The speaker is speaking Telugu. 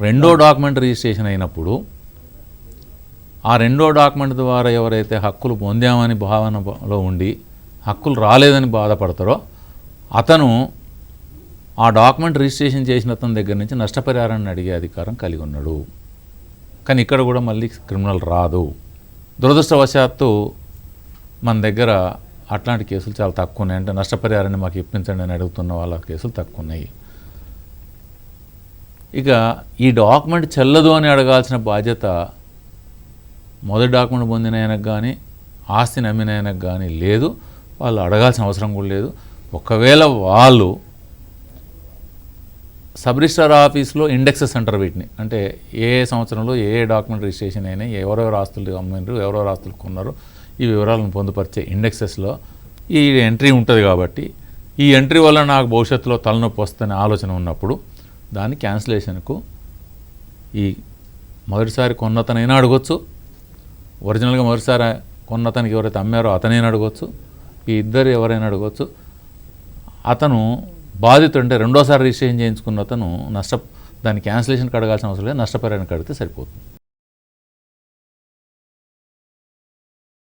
రెండో డాక్యుమెంట్ రిజిస్ట్రేషన్ అయినప్పుడు ఆ రెండో డాక్యుమెంట్ ద్వారా ఎవరైతే హక్కులు పొందామని భావనలో ఉండి హక్కులు రాలేదని బాధపడతారో అతను ఆ డాక్యుమెంట్ రిజిస్ట్రేషన్ చేసిన అతని దగ్గర నుంచి నష్టపరిహారాన్ని అడిగే అధికారం కలిగి ఉన్నాడు. కానీ ఇక్కడ కూడా మళ్ళీ క్రిమినల్ రాదు. దురదృష్టవశాత్తు మన దగ్గర అట్లాంటి కేసులు చాలా తక్కువ ఉన్నాయి అంటే నష్టపరిహారాన్ని మాకు ఇప్పించండి అని అడుగుతున్న వాళ్ళ కేసులు తక్కువ ఉన్నాయి. ఇక ఈ డాక్యుమెంట్ చెల్లదు అని అడగాల్సిన బాధ్యత మొదటి డాక్యుమెంట్ పొందిన ఆయనకు కానీ ఆస్తిని అమ్మిన ఆయనకు కానీ లేదు. వాళ్ళు అడగాల్సిన అవసరం కూడా లేదు. ఒకవేళ వాళ్ళు సబ్ రిజిస్టార్ ఆఫీస్లో ఇండెక్సెస్ అంటారు వీటిని అంటే ఏ ఏ సంవత్సరంలో ఏ డాక్యుమెంట్ రిజిస్ట్రేషన్ అయినా ఎవరెవరు ఆస్తులు అమ్మినారు ఎవరెవరు ఆస్తులు కొన్నారు ఈ వివరాలను పొందుపరిచే ఇండెక్సెస్లో ఈ ఎంట్రీ ఉంటుంది కాబట్టి ఈ ఎంట్రీ వల్ల నాకు భవిష్యత్తులో తలనొప్పి వస్తుందనే ఆలోచన ఉన్నప్పుడు దాని క్యాన్సిలేషన్కు ఈ మొదటిసారి కొన్నతనైనా అడగొచ్చు. ఒరిజినల్గా మొదటిసారి కొన్నతనికి ఎవరైతే అమ్మారో అతనైనా అడగొచ్చు. ఈ ఇద్దరు ఎవరైనా అడగొచ్చు. అతను బాధితుడు అంటే రెండోసారి రిజిస్ట్రేషన్ చేయించుకున్న అతను నష్ట దాని క్యాన్సిలేషన్కి అడగాల్సిన అవసరం లేదు. నష్టపరిహారం కడితే సరిపోతుంది.